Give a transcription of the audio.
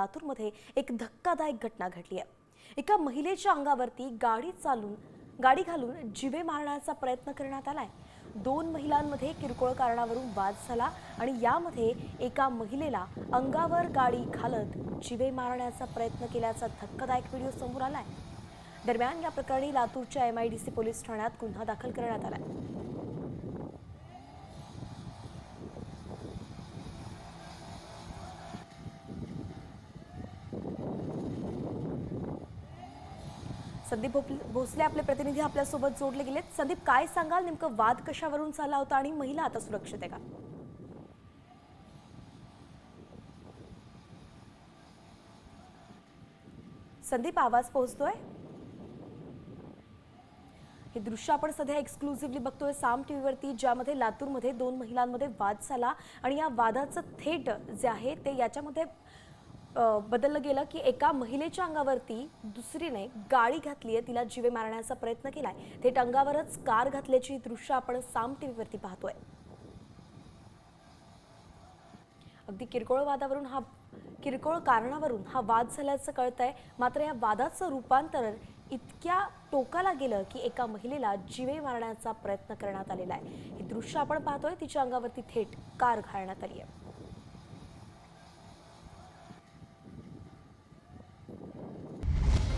लातूरमध्ये एक धक्कादायक घटना घडली आहे. एका महिलेच्या अंगावरती गाडी चालून गाडी घालून जिवे मारण्याचा प्रयत्न करण्यात आलाय. दोन महिलांमध्ये किरकोळ कारणावरून वाद झाला आणि यामध्ये एका महिलेला अंगावर गाडी घालत जिवे मारण्याचा प्रयत्न केल्याचा धक्कादायक व्हिडिओ समोर आलाय. दरम्यान या प्रकरणी लातूरच्या एमआयडीसी पोलीस ठाण्यात गुन्हा दाखल करण्यात आलाय. संदीप भोसले आपले प्रतिनिधी आपल्यासोबत जोडले गेलेत. संदीप काय सांगाल? नेमकं वाद कशावरून झाला होता आणि महिला आता सुरक्षित आहे का? संदीप आवाज पोहोचतोय? हे दृश्य आपण सध्या एक्सक्लुझिव्हली बघतोय साम टीव्हीवरती ज्यामध्ये लातूरमध्ये दोन महिलांमध्ये वाद झाला. आणि या वादाचं थेट जे आहे ते याच्यामध्ये बदललं गेलं की एका महिलेच्या अंगावरती दुसरीने गाडी घातली आहे. तिला जीवे मारण्याचा प्रयत्न केलाय. थेट अंगावरच कार घातल्याची दृश्य आपण साम टीव्हीवरती पाहतोय. अगदी किरकोळ वादावरून हा किरकोळ कारणावरून हा वाद झाल्याचं कळतंय. मात्र या वादाचं रूपांतर इतक्या टोकाला गेलं की एका महिलेला जीवे मारण्याचा प्रयत्न करण्यात आलेला आहे. हे दृश्य आपण पाहतोय. तिच्या अंगावरती थेट कार घालण्यात आली आहे.